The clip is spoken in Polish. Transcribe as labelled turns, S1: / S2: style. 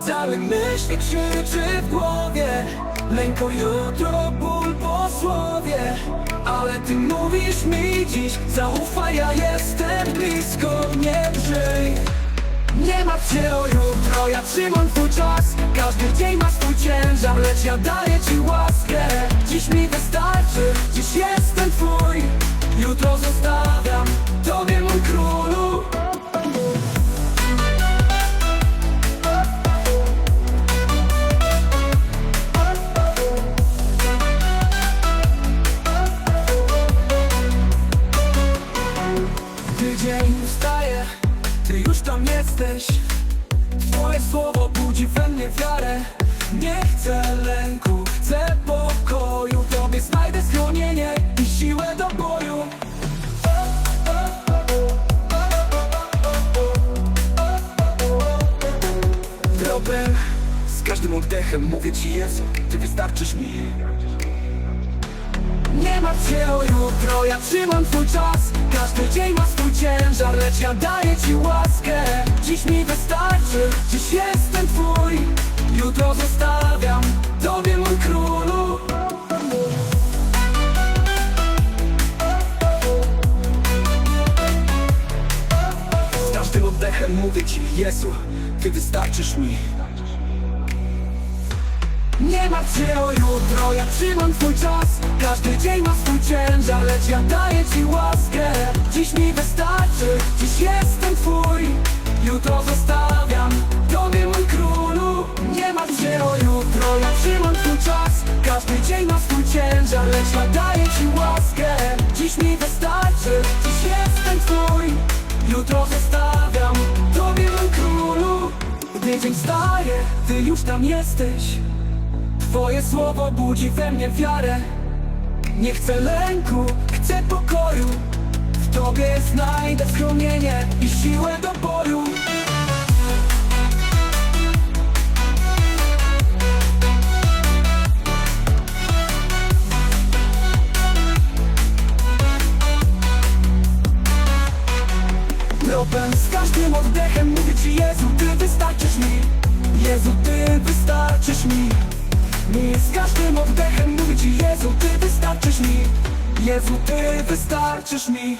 S1: Cały myśl krzyczy w głowie. Lęko jutro, ból po słowie Ale ty mówisz mi dziś Zaufaj, ja jestem blisko, nie drżyj Nie martw się o jutro, ja trzymam twój czas. Każdy dzień ma swój ciężar, lecz ja daję ci łaskę. Dziś mi wystarczy, dzień ty już tam jesteś. Twoje słowo budzi we mnie wiarę. Nie chcę lęku, chcę pokoju. Tobie znajdę schronienie i siłę do boju. Drobem, z każdym oddechem mówię Ci Jezu Ty wystarczysz mi martw się o jutro, ja trzymam twój czas. Każdy dzień ma swój ciężar, lecz ja daję ci łaskę. Dziś mi wystarczy, dziś jestem twój. Jutro zostawiam tobie mój królu. Z każdym oddechem mówię ci Jezu, ty wystarczysz mi nie martw się o jutro, ja trzymam twój czas. Każdy dzień ma swój ciężar, lecz ja daję ci łaskę. Dziś mi wystarczy, dziś jestem twój. Jutro zostawiam tobie mój królu. Nie martw się o jutro, ja trzymam twój czas. Każdy dzień ma swój ciężar, lecz ja daję ci łaskę. Dziś mi wystarczy, dziś jestem twój. Jutro zostawiam tobie mój królu. Gdy dzień wstaje, ty już tam jesteś Twoje słowo budzi we mnie wiarę. Nie chcę lęku, chcę pokoju. W Tobie znajdę schronienie i siłę do boju. Z każdym oddechem mówię Ci z każdym oddechem. Mówię Ci Jezu, Ty wystarczysz mi. Jezu, Ty wystarczysz mi